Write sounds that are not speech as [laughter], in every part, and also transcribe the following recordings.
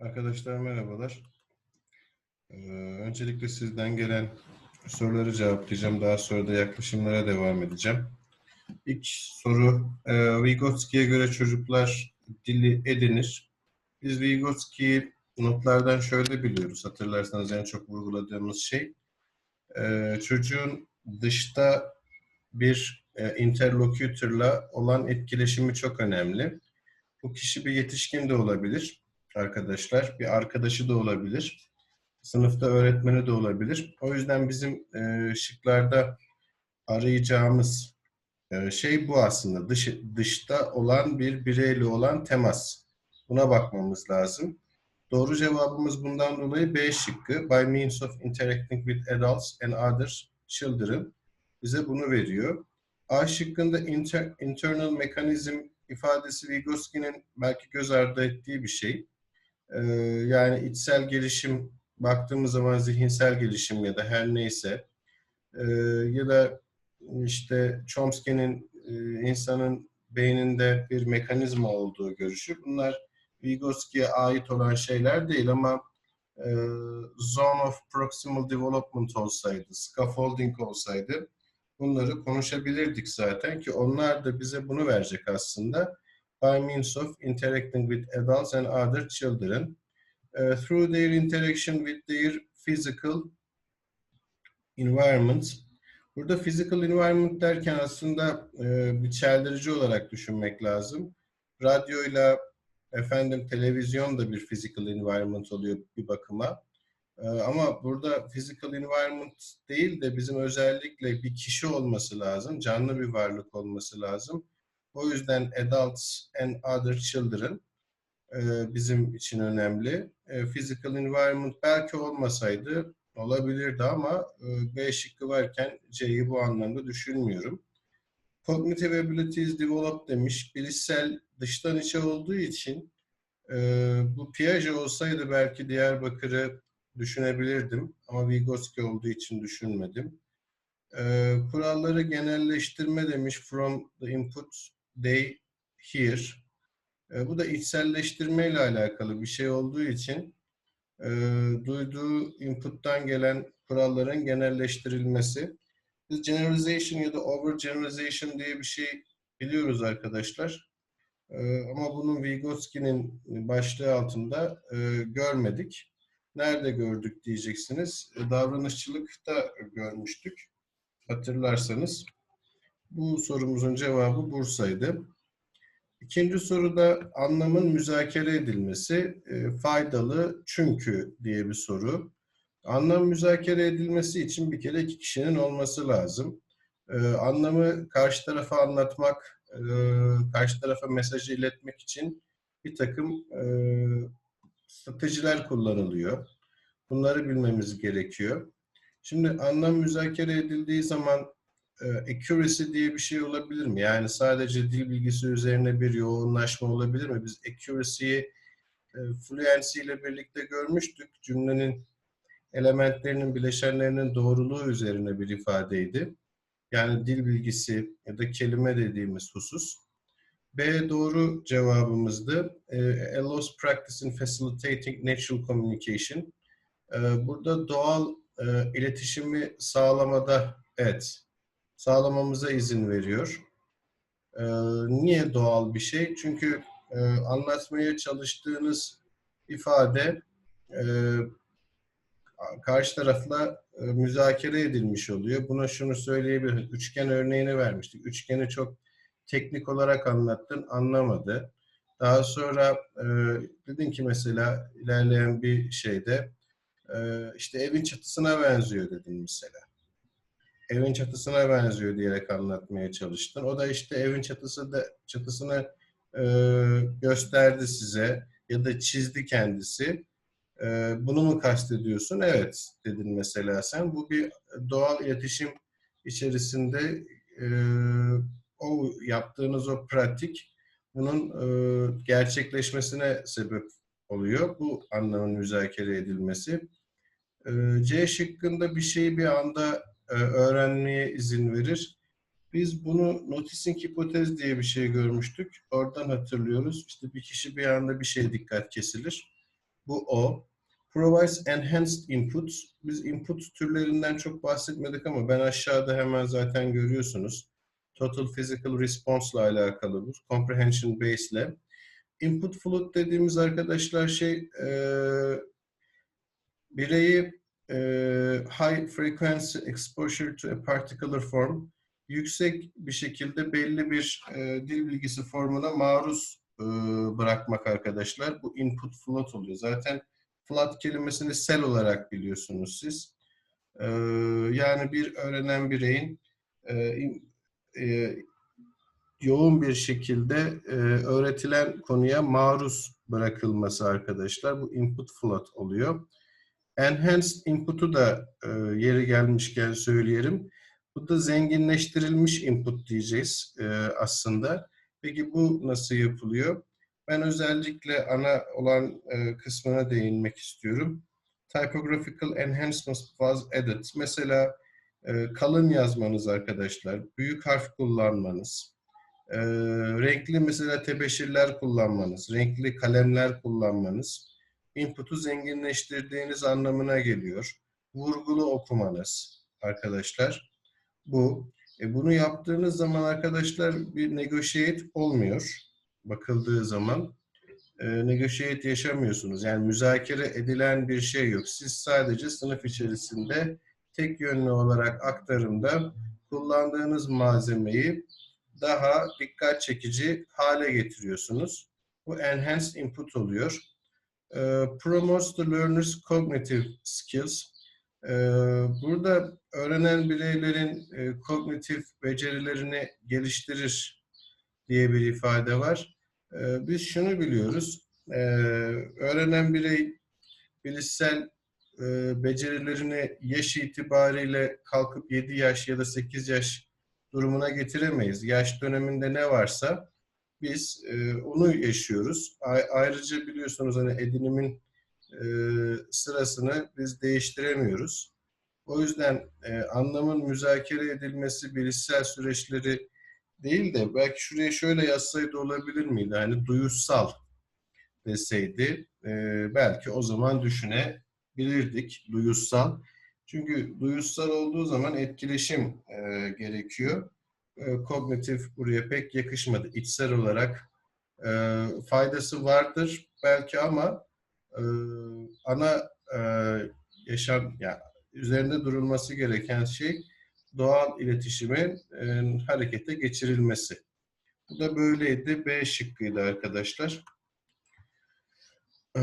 Arkadaşlar merhabalar. Ee, öncelikle sizden gelen soruları cevaplayacağım. Daha sonra da yaklaşımlara devam edeceğim. İlk soru, e, Vygotsky'ye göre çocuklar dili edinir. Biz Vygotsky'yi notlardan şöyle biliyoruz. Hatırlarsanız en çok vurguladığımız şey, e, çocuğun dışta bir e, interlokütörla olan etkileşimi çok önemli. Bu kişi bir yetişkin de olabilir arkadaşlar. Bir arkadaşı da olabilir. Sınıfta öğretmeni de olabilir. O yüzden bizim e, şıklarda arayacağımız e, şey bu aslında. Dış, dışta olan bir bireyle olan temas. Buna bakmamız lazım. Doğru cevabımız bundan dolayı B şıkkı. By means of interacting with adults and other children bize bunu veriyor. A şıkkında inter, internal mekanizm ifadesi Vygotsky'nin belki göz ardı ettiği bir şey. Ee, yani içsel gelişim baktığımız zaman zihinsel gelişim ya da her neyse ee, ya da işte Chomsky'nin e, insanın beyninde bir mekanizma olduğu görüşü. Bunlar Vygotsky'ye ait olan şeyler değil ama e, zone of proximal development olsaydı, scaffolding olsaydı bunları konuşabilirdik zaten ki onlar da bize bunu verecek aslında. By means of interacting with adults and other children. Uh, through their interaction with their physical environment. Burada physical environment derken aslında e, bir çeldirici olarak düşünmek lazım. Radyoyla efendim televizyon da bir physical environment oluyor bir bakıma. Ee, ama burada physical environment değil de bizim özellikle bir kişi olması lazım, canlı bir varlık olması lazım. O yüzden adults and other children e, bizim için önemli. E, physical environment belki olmasaydı olabilirdi ama e, B şıkkı varken C'yi bu anlamda düşünmüyorum. Cognitive abilities develop demiş. Bilişsel dıştan içe olduğu için bu Piaget olsaydı belki Diyarbakır'ı düşünebilirdim ama Vygotsky olduğu için düşünmedim. Ee, kuralları genelleştirme demiş from the input they hear. Ee, bu da içselleştirme ile alakalı bir şey olduğu için e, duyduğu input'tan gelen kuralların genelleştirilmesi. Biz generalization ya da overgeneralization diye bir şey biliyoruz arkadaşlar. Ee, ama bunun Vygotsky'nin başlığı altında e, görmedik. Nerede gördük diyeceksiniz. E, davranışçılıkta görmüştük. Hatırlarsanız. Bu sorumuzun cevabı Bursa'ydı. İkinci soruda anlamın müzakere edilmesi e, faydalı çünkü diye bir soru. Anlam müzakere edilmesi için bir kere iki kişinin olması lazım. E, anlamı karşı tarafa anlatmak, e, karşı tarafa mesajı iletmek için bir takım e, stratejiler kullanılıyor. Bunları bilmemiz gerekiyor. Şimdi anlam müzakere edildiği zaman accuracy diye bir şey olabilir mi? Yani sadece dil bilgisi üzerine bir yoğunlaşma olabilir mi? Biz accuracy'yi e, fluency ile birlikte görmüştük. Cümlenin elementlerinin, bileşenlerinin doğruluğu üzerine bir ifadeydi. Yani dil bilgisi ya da kelime dediğimiz husus. B doğru cevabımızdı. A lost practice in facilitating natural communication. Burada doğal iletişimi sağlamada evet sağlamamıza izin veriyor. Niye doğal bir şey? Çünkü anlatmaya çalıştığınız ifade karşı tarafla müzakere edilmiş oluyor. Buna şunu söyleyebilirim. Üçgen örneğini vermiştik. Üçgeni çok teknik olarak anlattın, anlamadı. Daha sonra e, dedin ki mesela ilerleyen bir şeyde e, işte evin çatısına benziyor dedin mesela. Evin çatısına benziyor diyerek anlatmaya çalıştın. O da işte evin çatısı da çatısını e, gösterdi size ya da çizdi kendisi. E, bunu mu kastediyorsun? Evet dedin mesela sen. Bu bir doğal iletişim içerisinde e, o yaptığınız o pratik bunun e, gerçekleşmesine sebep oluyor. Bu anlamın müzakere edilmesi. E, C şıkkında bir şeyi bir anda e, öğrenmeye izin verir. Biz bunu noticing hipotez diye bir şey görmüştük. Oradan hatırlıyoruz. İşte bir kişi bir anda bir şeye dikkat kesilir. Bu o. Provides enhanced input. Biz input türlerinden çok bahsetmedik ama ben aşağıda hemen zaten görüyorsunuz. Total physical response ile alakalı bu. Comprehension based ile. Input float dediğimiz arkadaşlar şey e, bireyi high frequency exposure to a particular form yüksek bir şekilde belli bir e, dil bilgisi formuna maruz e, bırakmak arkadaşlar. Bu input float oluyor. Zaten float kelimesini sel olarak biliyorsunuz siz. E, yani bir öğrenen bireyin e, e, yoğun bir şekilde e, öğretilen konuya maruz bırakılması arkadaşlar. Bu input float oluyor. Enhanced input'u da e, yeri gelmişken söyleyelim. Bu da zenginleştirilmiş input diyeceğiz e, aslında. Peki bu nasıl yapılıyor? Ben özellikle ana olan e, kısmına değinmek istiyorum. Typographical enhancements was added. Mesela e, kalın yazmanız arkadaşlar, büyük harf kullanmanız, e, renkli mesela tebeşirler kullanmanız, renkli kalemler kullanmanız, input'u zenginleştirdiğiniz anlamına geliyor. Vurgulu okumanız arkadaşlar. Bu. E bunu yaptığınız zaman arkadaşlar bir negotiate olmuyor. Bakıldığı zaman e, negotiate yaşamıyorsunuz. Yani müzakere edilen bir şey yok. Siz sadece sınıf içerisinde tek yönlü olarak aktarımda kullandığınız malzemeyi daha dikkat çekici hale getiriyorsunuz. Bu enhanced input oluyor. E, promotes the learner's cognitive skills. E, burada öğrenen bireylerin e, kognitif becerilerini geliştirir diye bir ifade var. E, biz şunu biliyoruz. Öğrenen birey bilişsel e, becerilerini yaş itibariyle kalkıp 7 yaş ya da 8 yaş durumuna getiremeyiz. Yaş döneminde ne varsa biz e, onu yaşıyoruz. Ayrıca biliyorsunuz hani edinimin e, sırasını biz değiştiremiyoruz. O yüzden e, anlamın müzakere edilmesi bilişsel süreçleri değil de belki şuraya şöyle yazsaydı olabilir miydi? Hani duyusal deseydi e, belki o zaman düşünebilirdik duyusal. Çünkü duyusal olduğu zaman etkileşim e, gerekiyor. E, kognitif buraya pek yakışmadı. İçsel olarak e, faydası vardır belki ama e, ana e, yaşam yani üzerinde durulması gereken şey doğal iletişimin e, harekete geçirilmesi. Bu da böyleydi. B şıkkıydı arkadaşlar. Ee,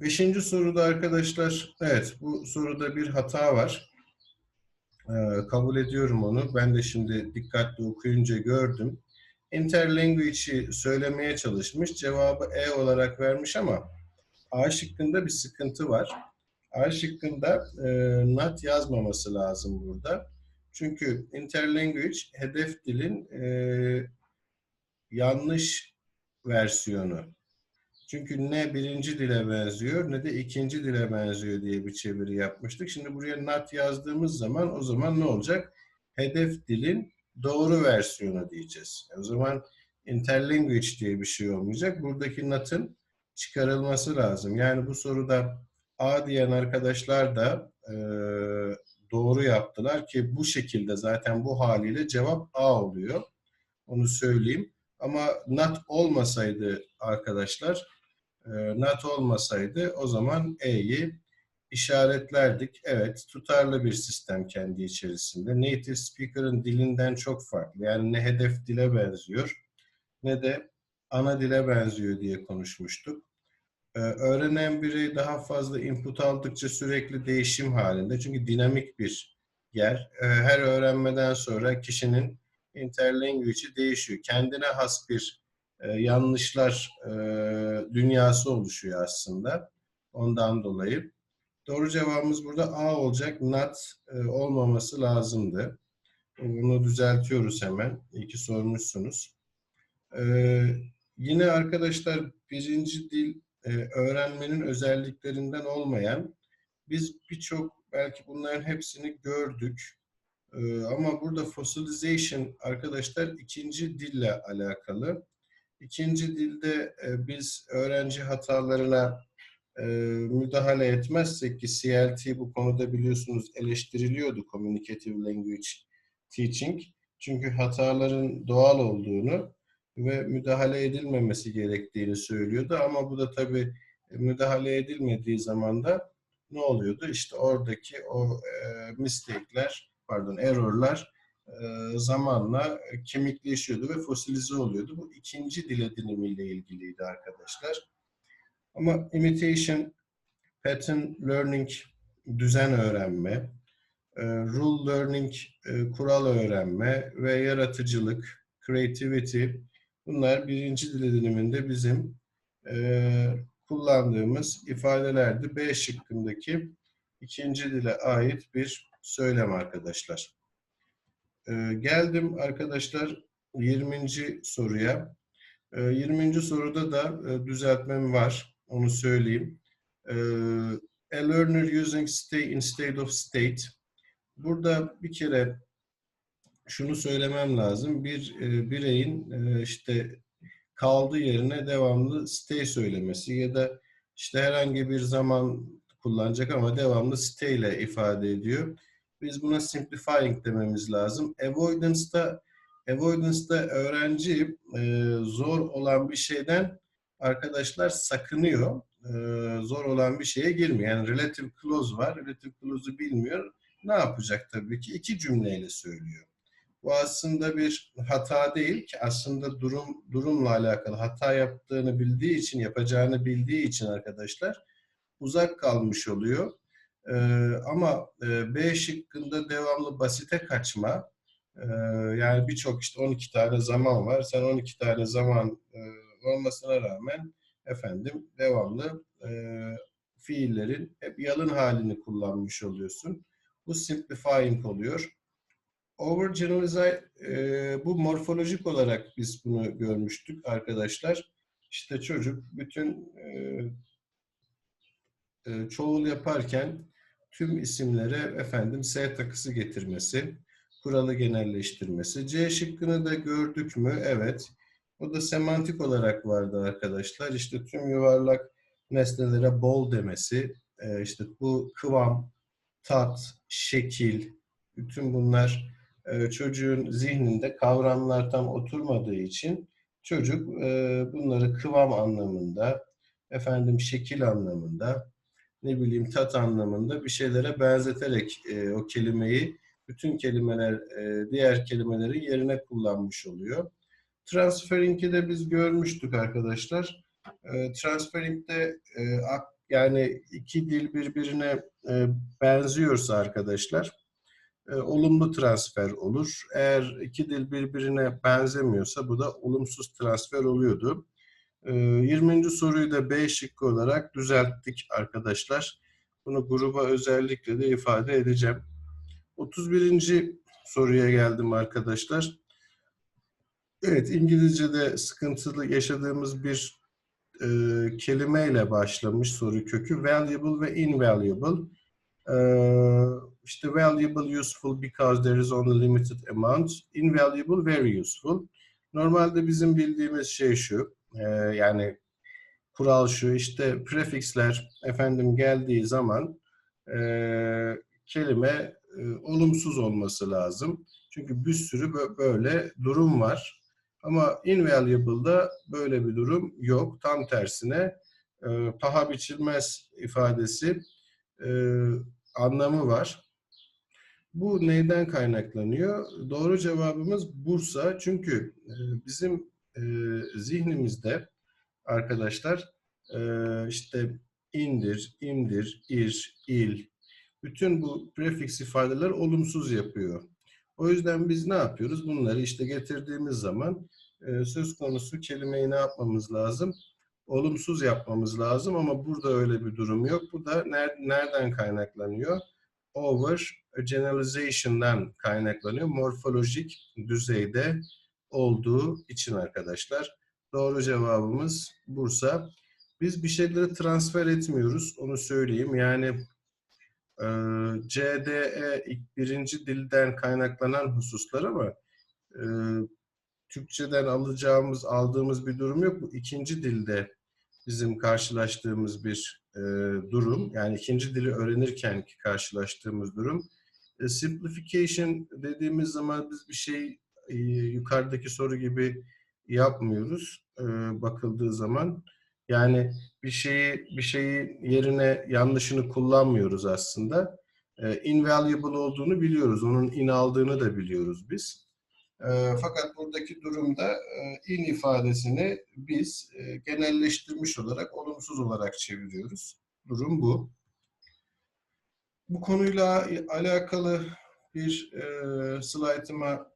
beşinci soruda arkadaşlar, evet bu soruda bir hata var. Ee, kabul ediyorum onu. Ben de şimdi dikkatli okuyunca gördüm. Interlanguage'i söylemeye çalışmış. Cevabı E olarak vermiş ama A şıkkında bir sıkıntı var. A şıkkında e, not yazmaması lazım burada. Çünkü interlanguage hedef dilin e, yanlış versiyonu. Çünkü ne birinci dile benziyor ne de ikinci dile benziyor diye bir çeviri yapmıştık. Şimdi buraya not yazdığımız zaman o zaman ne olacak? Hedef dilin doğru versiyonu diyeceğiz. O zaman interlanguage diye bir şey olmayacak. Buradaki not'ın çıkarılması lazım. Yani bu soruda A diyen arkadaşlar da e, doğru yaptılar ki bu şekilde zaten bu haliyle cevap A oluyor. Onu söyleyeyim. Ama not olmasaydı arkadaşlar, e, not olmasaydı o zaman E'yi işaretlerdik. Evet, tutarlı bir sistem kendi içerisinde. Native speaker'ın dilinden çok farklı. Yani ne hedef dile benziyor ne de ana dile benziyor diye konuşmuştuk. Ee, öğrenen biri daha fazla input aldıkça sürekli değişim halinde. Çünkü dinamik bir yer. Ee, her öğrenmeden sonra kişinin interlanguage'i değişiyor. Kendine has bir e, yanlışlar e, dünyası oluşuyor aslında. Ondan dolayı. Doğru cevabımız burada A olacak. Not e, olmaması lazımdı. Bunu düzeltiyoruz hemen. İyi ki sormuşsunuz. Yine arkadaşlar birinci dil öğrenmenin özelliklerinden olmayan biz birçok belki bunların hepsini gördük. Ama burada fossilization arkadaşlar ikinci dille alakalı. İkinci dilde e, biz öğrenci hatalarına e, müdahale etmezsek ki CLT bu konuda biliyorsunuz eleştiriliyordu Communicative Language Teaching. Çünkü hataların doğal olduğunu ve müdahale edilmemesi gerektiğini söylüyordu. Ama bu da tabii müdahale edilmediği zaman da ne oluyordu? İşte oradaki o e, mistake'ler, pardon error'lar e, zamanla kemikleşiyordu ve fosilize oluyordu. Bu ikinci dil edinimiyle ilgiliydi arkadaşlar. Ama imitation, pattern learning, düzen öğrenme, e, rule learning, e, kural öğrenme ve yaratıcılık, creativity bunlar birinci dil ediniminde bizim e, kullandığımız ifadelerdi. B şıkkındaki ikinci dile ait bir söylem arkadaşlar. Geldim arkadaşlar 20. soruya. 20. soruda da düzeltmem var. Onu söyleyeyim. A learner using stay instead of state. Burada bir kere şunu söylemem lazım. Bir e, bireyin e, işte kaldığı yerine devamlı stay söylemesi ya da işte herhangi bir zaman kullanacak ama devamlı stay ile ifade ediyor. Biz buna simplifying dememiz lazım. Avoidance'da avoidance'da öğrenci e, zor olan bir şeyden arkadaşlar sakınıyor. E, zor olan bir şeye girmiyor. Yani relative clause var. Relative clause'u bilmiyor. Ne yapacak tabii ki? iki cümleyle söylüyor. Bu aslında bir hata değil ki aslında durum durumla alakalı hata yaptığını bildiği için, yapacağını bildiği için arkadaşlar uzak kalmış oluyor. Ee, ama e, B şıkkında devamlı basite kaçma, e, yani birçok işte 12 tane zaman var. Sen 12 tane zaman e, olmasına rağmen efendim devamlı e, fiillerin hep yalın halini kullanmış oluyorsun. Bu simplifying oluyor. Overgeneralize bu morfolojik olarak biz bunu görmüştük arkadaşlar. İşte çocuk bütün e, çoğul yaparken tüm isimlere efendim S takısı getirmesi, kuralı genelleştirmesi. C şıkkını da gördük mü? Evet. O da semantik olarak vardı arkadaşlar. İşte tüm yuvarlak nesnelere bol demesi, e, işte bu kıvam, tat, şekil, bütün bunlar e, çocuğun zihninde kavramlar tam oturmadığı için çocuk e, bunları kıvam anlamında, efendim şekil anlamında, ne bileyim tat anlamında bir şeylere benzeterek e, o kelimeyi bütün kelimeler e, diğer kelimelerin yerine kullanmış oluyor. Transferring'i de biz görmüştük arkadaşlar. E, transferring'de e, yani iki dil birbirine e, benziyorsa arkadaşlar e, olumlu transfer olur. Eğer iki dil birbirine benzemiyorsa bu da olumsuz transfer oluyordu. 20. Ee, soruyu da B şıkkı olarak düzelttik arkadaşlar. Bunu gruba özellikle de ifade edeceğim. 31. soruya geldim arkadaşlar. Evet, İngilizce'de sıkıntılı yaşadığımız bir e, kelimeyle başlamış soru kökü. Valuable ve invaluable. E, işte valuable, useful because there is only limited amount. Invaluable, very useful. Normalde bizim bildiğimiz şey şu e, yani kural şu işte prefiksler efendim geldiği zaman e, kelime e, olumsuz olması lazım. Çünkü bir sürü böyle durum var. Ama invaluable'da böyle bir durum yok. Tam tersine e, paha biçilmez ifadesi e, anlamı var. Bu neyden kaynaklanıyor? Doğru cevabımız Bursa. Çünkü e, bizim e, zihnimizde arkadaşlar e, işte indir, imdir, ir, il bütün bu prefix ifadeler olumsuz yapıyor. O yüzden biz ne yapıyoruz? Bunları işte getirdiğimiz zaman e, söz konusu kelimeyi ne yapmamız lazım? Olumsuz yapmamız lazım ama burada öyle bir durum yok. Bu da ner nereden kaynaklanıyor? Over generalization'dan kaynaklanıyor. Morfolojik düzeyde olduğu için arkadaşlar. Doğru cevabımız Bursa. Biz bir şeyleri transfer etmiyoruz. Onu söyleyeyim. Yani e, CDE ilk birinci dilden kaynaklanan hususlar ama e, Türkçeden alacağımız, aldığımız bir durum yok. Bu ikinci dilde bizim karşılaştığımız bir e, durum. Yani ikinci dili öğrenirken karşılaştığımız durum. E, simplification dediğimiz zaman biz bir şey yukarıdaki soru gibi yapmıyoruz e, bakıldığı zaman. Yani bir şeyi bir şeyi yerine yanlışını kullanmıyoruz aslında. E, invaluable olduğunu biliyoruz. Onun in aldığını da biliyoruz biz. E, fakat buradaki durumda e, in ifadesini biz e, genelleştirmiş olarak olumsuz olarak çeviriyoruz. Durum bu. Bu konuyla alakalı bir e, slaytıma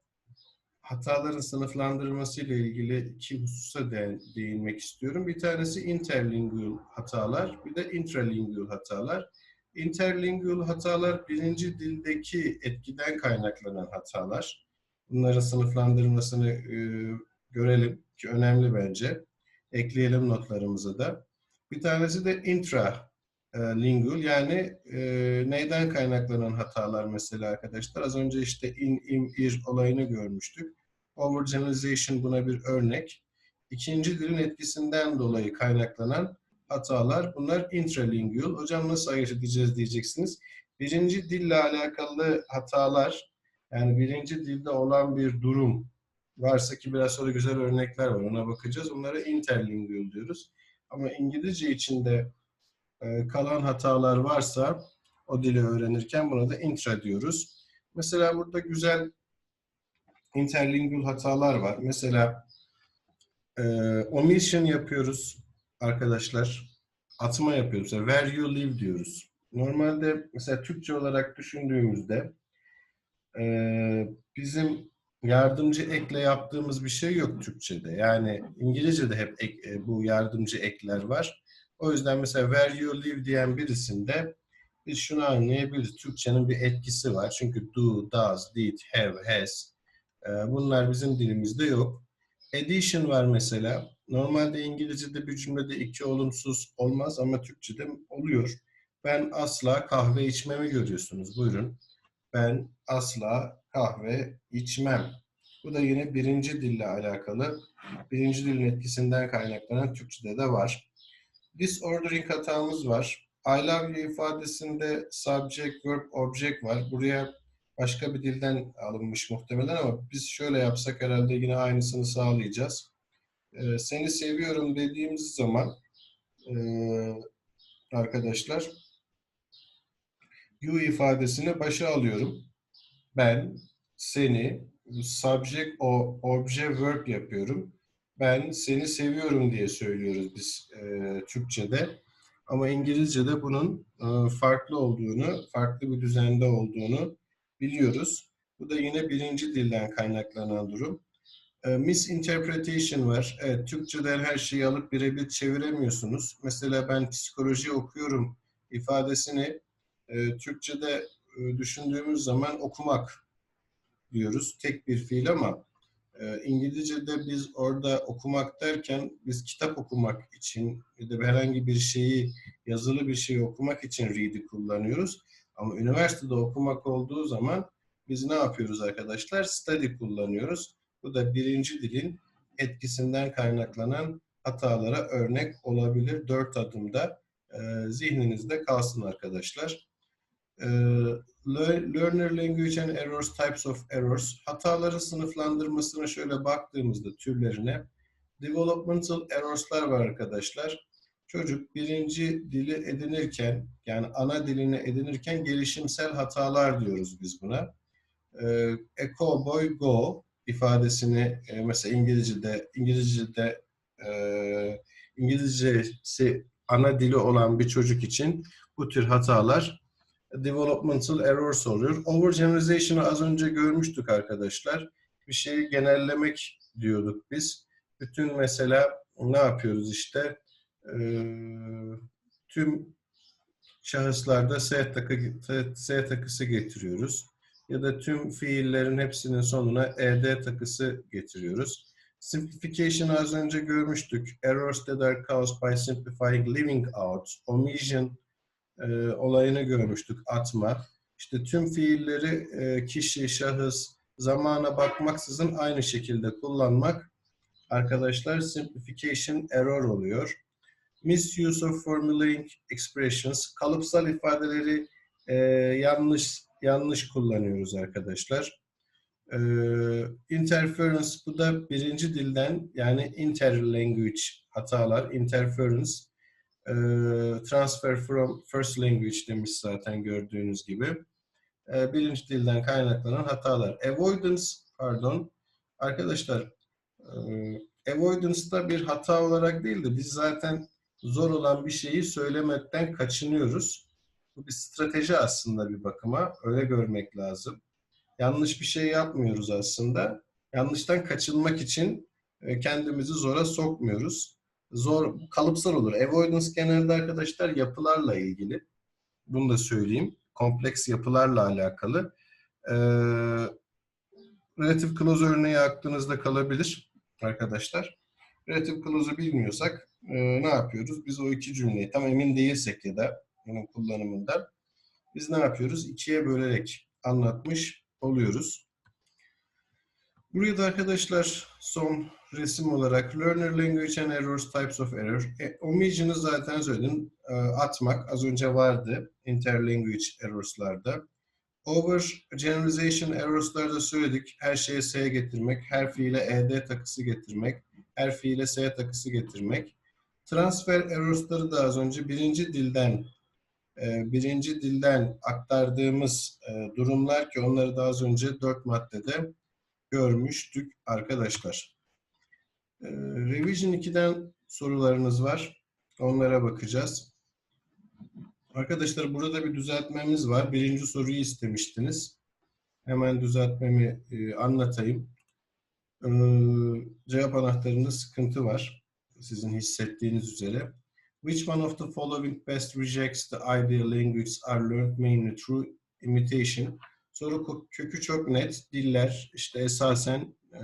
hataların sınıflandırılması ile ilgili iki hususa de, değinmek istiyorum. Bir tanesi interlingual hatalar, bir de intralingual hatalar. Interlingual hatalar birinci dildeki etkiden kaynaklanan hatalar. Bunların sınıflandırılmasını e, görelim ki önemli bence. Ekleyelim notlarımıza da. Bir tanesi de intra lingual yani e, neyden kaynaklanan hatalar mesela arkadaşlar. Az önce işte in, im, ir olayını görmüştük. Overgeneralization buna bir örnek. İkinci dilin etkisinden dolayı kaynaklanan hatalar bunlar intralingual. Hocam nasıl ayırt edeceğiz diyeceksiniz. Birinci dille alakalı hatalar yani birinci dilde olan bir durum varsa ki biraz sonra güzel örnekler var ona bakacağız. Onlara interlingual diyoruz. Ama İngilizce içinde e, kalan hatalar varsa o dili öğrenirken buna da intra diyoruz. Mesela burada güzel interlingual hatalar var. Mesela e, omission yapıyoruz arkadaşlar. Atma yapıyoruz. Mesela where you live diyoruz. Normalde mesela Türkçe olarak düşündüğümüzde e, bizim yardımcı ekle yaptığımız bir şey yok Türkçe'de. Yani İngilizce'de hep ek, e, bu yardımcı ekler var. O yüzden mesela where you live diyen birisinde biz şunu anlayabiliriz. Türkçenin bir etkisi var. Çünkü do, does, did, have, has. Ee, bunlar bizim dilimizde yok. Addition var mesela. Normalde İngilizce'de bir cümlede iki olumsuz olmaz ama Türkçe'de oluyor. Ben asla kahve içmemi görüyorsunuz. Buyurun. Ben asla kahve içmem. Bu da yine birinci dille alakalı. Birinci dilin etkisinden kaynaklanan Türkçe'de de var disordering hatamız var. I love you ifadesinde subject, verb, object var. Buraya başka bir dilden alınmış muhtemelen ama biz şöyle yapsak herhalde yine aynısını sağlayacağız. Ee, seni seviyorum dediğimiz zaman e, arkadaşlar you ifadesini başa alıyorum. Ben seni subject, o, object, verb yapıyorum ben seni seviyorum diye söylüyoruz biz e, Türkçe'de. Ama İngilizce'de bunun e, farklı olduğunu, farklı bir düzende olduğunu biliyoruz. Bu da yine birinci dilden kaynaklanan durum. E, misinterpretation var. Evet, Türkçeden her şeyi alıp birebir çeviremiyorsunuz. Mesela ben psikoloji okuyorum ifadesini e, Türkçe'de e, düşündüğümüz zaman okumak diyoruz. Tek bir fiil ama e, İngilizce'de biz orada okumak derken biz kitap okumak için ya da herhangi bir şeyi yazılı bir şeyi okumak için read'i kullanıyoruz. Ama üniversitede okumak olduğu zaman biz ne yapıyoruz arkadaşlar? Study kullanıyoruz. Bu da birinci dilin etkisinden kaynaklanan hatalara örnek olabilir. Dört adımda e, zihninizde kalsın arkadaşlar. E, learner language and errors, types of errors. Hataların sınıflandırmasına şöyle baktığımızda türlerine developmental errors'lar var arkadaşlar. Çocuk birinci dili edinirken yani ana dilini edinirken gelişimsel hatalar diyoruz biz buna. Ee, a cowboy go ifadesini e, mesela İngilizce'de İngilizce'de e, İngilizcesi ana dili olan bir çocuk için bu tür hatalar developmental errors oluyor. Overgeneralization'ı az önce görmüştük arkadaşlar. Bir şeyi genellemek diyorduk biz. Bütün mesela ne yapıyoruz işte e, tüm şahıslarda S, takı, S takısı getiriyoruz. Ya da tüm fiillerin hepsinin sonuna ED takısı getiriyoruz. Simplification az önce görmüştük. Errors that are caused by simplifying leaving out, omission e, olayını görmüştük atma. İşte tüm fiilleri e, kişi, şahıs, zamana bakmaksızın aynı şekilde kullanmak arkadaşlar simplification error oluyor. misuse of formulaic expressions, kalıpsal ifadeleri e, yanlış yanlış kullanıyoruz arkadaşlar. E, interference bu da birinci dilden yani interlanguage hatalar, interference, e, transfer from first language demiş zaten gördüğünüz gibi. E, birinci dilden kaynaklanan hatalar. Avoidance, pardon, arkadaşlar e, avoidance da bir hata olarak değil de biz zaten zor olan bir şeyi söylemekten kaçınıyoruz. Bu bir strateji aslında bir bakıma. Öyle görmek lazım. Yanlış bir şey yapmıyoruz aslında. Yanlıştan kaçınmak için kendimizi zora sokmuyoruz. Zor, kalıpsal olur. Avoidance genelde arkadaşlar yapılarla ilgili. Bunu da söyleyeyim. Kompleks yapılarla alakalı. Ee, relative clause örneği aklınızda kalabilir arkadaşlar. Relative clause'u bilmiyorsak e, ne yapıyoruz? Biz o iki cümleyi tam emin değilsek ya da bunun kullanımından biz ne yapıyoruz? İkiye bölerek anlatmış oluyoruz. Buraya da arkadaşlar son resim olarak Learner Language and Errors Types of Error. E, omission'ı zaten söyledim. E, atmak az önce vardı interlanguage errors'larda. Over generalization errors'larda söyledik. Her şeye S getirmek, her fiile ED takısı getirmek, her fiile S takısı getirmek. Transfer errors'ları da az önce birinci dilden e, birinci dilden aktardığımız e, durumlar ki onları da az önce dört maddede görmüştük arkadaşlar. E, Revision 2'den sorularınız var. Onlara bakacağız. Arkadaşlar burada bir düzeltmemiz var. Birinci soruyu istemiştiniz. Hemen düzeltmemi anlatayım. Cevap anahtarında sıkıntı var. Sizin hissettiğiniz üzere. Which one of the following best rejects the ideal languages are learned mainly through imitation? Soru kökü çok net. Diller işte esasen e,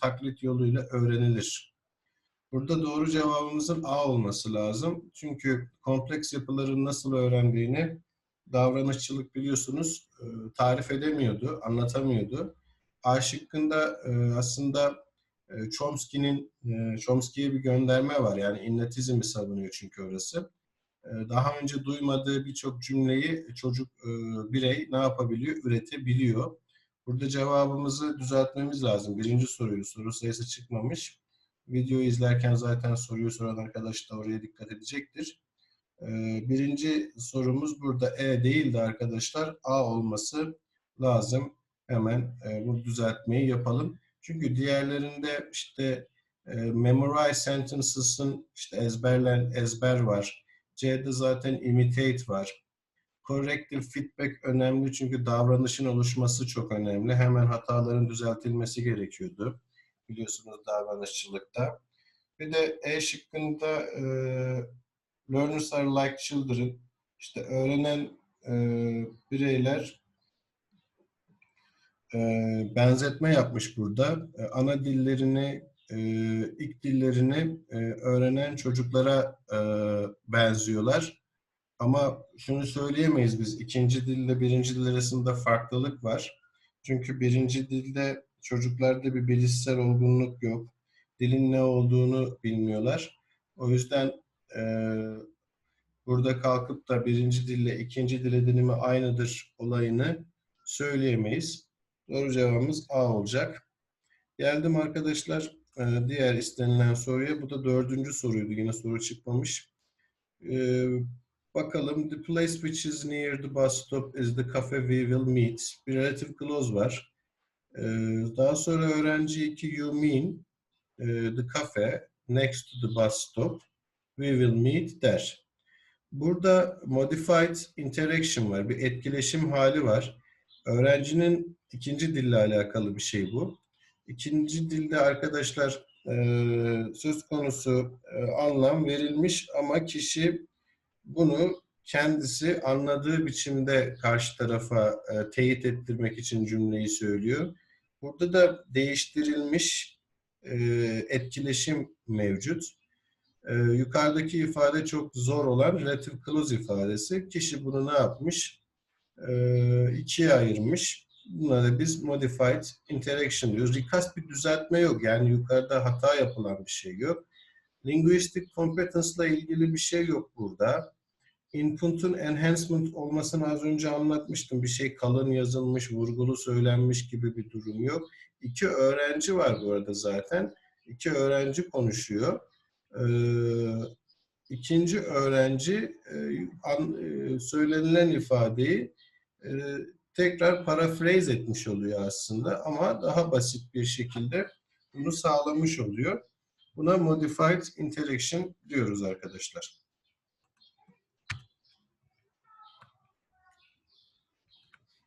taklit yoluyla öğrenilir. Burada doğru cevabımızın A olması lazım. Çünkü kompleks yapıların nasıl öğrendiğini davranışçılık biliyorsunuz e, tarif edemiyordu, anlatamıyordu. A şıkkında e, aslında e, Chomsky'nin e, Chomsky'ye bir gönderme var. Yani innatizmi savunuyor çünkü orası. E, daha önce duymadığı birçok cümleyi çocuk birey ne yapabiliyor? Üretebiliyor. Burada cevabımızı düzeltmemiz lazım. Birinci soruyu, soru sayısı çıkmamış. Videoyu izlerken zaten soruyu soran arkadaş da oraya dikkat edecektir. Birinci sorumuz burada E değil de arkadaşlar A olması lazım. Hemen bu düzeltmeyi yapalım. Çünkü diğerlerinde işte e, memorize sentences'ın işte ezberlen ezber var. C'de zaten imitate var. Corrective feedback önemli çünkü davranışın oluşması çok önemli. Hemen hataların düzeltilmesi gerekiyordu. Biliyorsunuz davranışçılıkta. Bir de E şıkkında e, learners are like children. İşte öğrenen e, bireyler e, benzetme yapmış burada. E, ana dillerini, e, ilk dillerini e, öğrenen çocuklara e, benziyorlar. Ama şunu söyleyemeyiz biz, ikinci dille birinci dil arasında farklılık var. Çünkü birinci dilde çocuklarda bir bilişsel olgunluk yok. Dilin ne olduğunu bilmiyorlar. O yüzden e, burada kalkıp da birinci dille ikinci dil edinimi aynıdır olayını söyleyemeyiz. Doğru cevabımız A olacak. Geldim arkadaşlar e, diğer istenilen soruya. Bu da dördüncü soruydu. Yine soru çıkmamış. E, bakalım. The place which is near the bus stop is the cafe we will meet. Bir relative clause var. E, daha sonra öğrenci 2 you mean the cafe next to the bus stop we will meet der. Burada modified interaction var. Bir etkileşim hali var. Öğrencinin ikinci dille alakalı bir şey bu. İkinci dilde arkadaşlar e, söz konusu e, anlam verilmiş ama kişi bunu kendisi anladığı biçimde karşı tarafa e, teyit ettirmek için cümleyi söylüyor. Burada da değiştirilmiş e, etkileşim mevcut. E, yukarıdaki ifade çok zor olan relative clause ifadesi. Kişi bunu ne yapmış? E, ikiye ayırmış Buna da biz modified interaction diyoruz. Recast bir düzeltme yok. Yani yukarıda hata yapılan bir şey yok. Linguistic competence ile ilgili bir şey yok burada. Input'un enhancement olmasını az önce anlatmıştım. Bir şey kalın yazılmış, vurgulu söylenmiş gibi bir durum yok. İki öğrenci var bu arada zaten. İki öğrenci konuşuyor. Ee, ikinci öğrenci e, an, e, söylenilen ifadeyi e, tekrar paraphrase etmiş oluyor aslında ama daha basit bir şekilde bunu sağlamış oluyor. Buna modified interaction diyoruz arkadaşlar.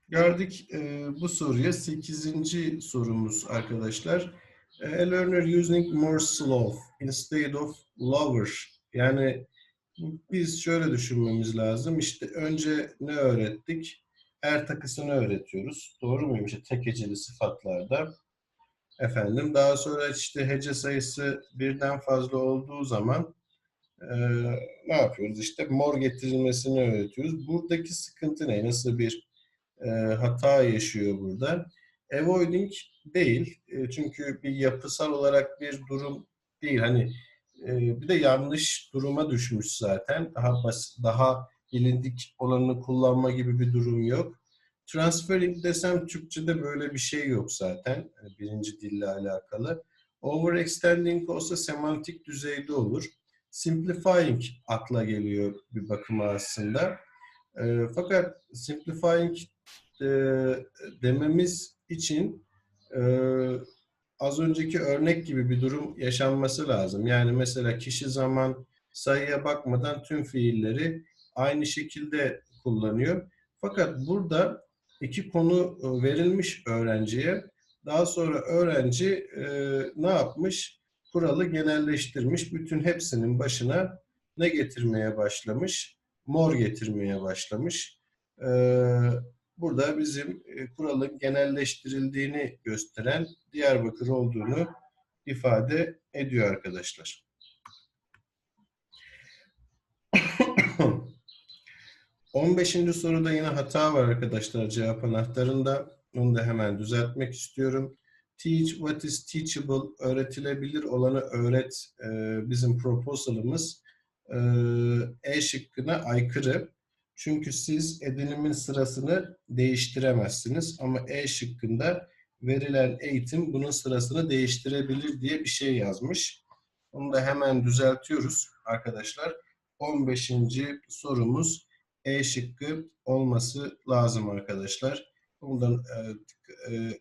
Geldik e, bu soruya. Sekizinci sorumuz arkadaşlar. A learner using more slow instead of lower. Yani biz şöyle düşünmemiz lazım. İşte önce ne öğrettik? Er takısını öğretiyoruz. Doğru muyum? İşte tek heceli sıfatlarda. Efendim daha sonra işte hece sayısı birden fazla olduğu zaman e, ne yapıyoruz? İşte mor getirilmesini öğretiyoruz. Buradaki sıkıntı ne? Nasıl bir e, hata yaşıyor burada? Avoiding değil. E, çünkü bir yapısal olarak bir durum değil. Hani e, bir de yanlış duruma düşmüş zaten. Daha basit, daha bilindik olanını kullanma gibi bir durum yok. Transferring desem Türkçe'de böyle bir şey yok zaten. Hani birinci dille alakalı. Overextending olsa semantik düzeyde olur. Simplifying akla geliyor bir bakıma aslında. E, fakat simplifying e, dememiz için e, az önceki örnek gibi bir durum yaşanması lazım. Yani mesela kişi zaman sayıya bakmadan tüm fiilleri aynı şekilde kullanıyor. Fakat burada iki konu e, verilmiş öğrenciye. Daha sonra öğrenci e, ne yapmış? Kuralı genelleştirmiş. Bütün hepsinin başına ne getirmeye başlamış? Mor getirmeye başlamış. E, burada bizim e, kuralın genelleştirildiğini gösteren Diyarbakır olduğunu ifade ediyor arkadaşlar. [laughs] 15. soruda yine hata var arkadaşlar cevap anahtarında. Onu da hemen düzeltmek istiyorum. Teach what is teachable, öğretilebilir olanı öğret e, bizim proposalımız e, E şıkkına aykırı. Çünkü siz edinimin sırasını değiştiremezsiniz ama E şıkkında verilen eğitim bunun sırasını değiştirebilir diye bir şey yazmış. Onu da hemen düzeltiyoruz arkadaşlar. 15. sorumuz E şıkkı olması lazım arkadaşlar. Bundan e, e,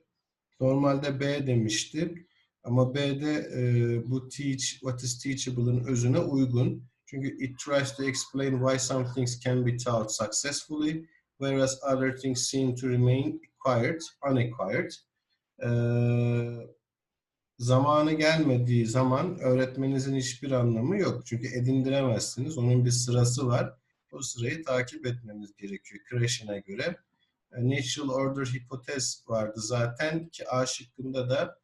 normalde B demişti. Ama B'de e, bu teach, what is teachable'ın özüne uygun. Çünkü it tries to explain why some things can be taught successfully, whereas other things seem to remain acquired, unacquired. E, zamanı gelmediği zaman öğretmenizin hiçbir anlamı yok. Çünkü edindiremezsiniz. Onun bir sırası var. O sırayı takip etmeniz gerekiyor kreşine göre. Natural order hipotez vardı zaten ki A şıkkında da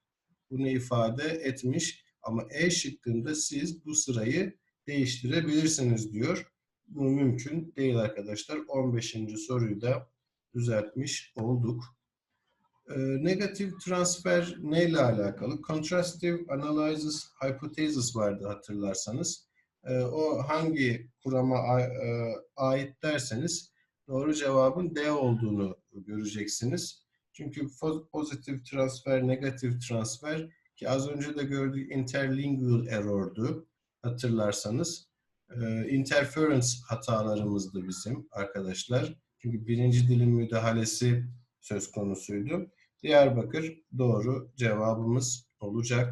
bunu ifade etmiş. Ama E şıkkında siz bu sırayı değiştirebilirsiniz diyor. Bu mümkün değil arkadaşlar. 15. soruyu da düzeltmiş olduk. Ee, negatif transfer neyle alakalı? Contrastive analysis hypothesis vardı hatırlarsanız. Ee, o hangi kurama e, ait derseniz doğru cevabın D olduğunu göreceksiniz. Çünkü pozitif transfer, negatif transfer ki az önce de gördük interlingual error'du hatırlarsanız. Ee, interference hatalarımızdı bizim arkadaşlar. Çünkü birinci dilin müdahalesi söz konusuydu. Diyarbakır doğru cevabımız olacak.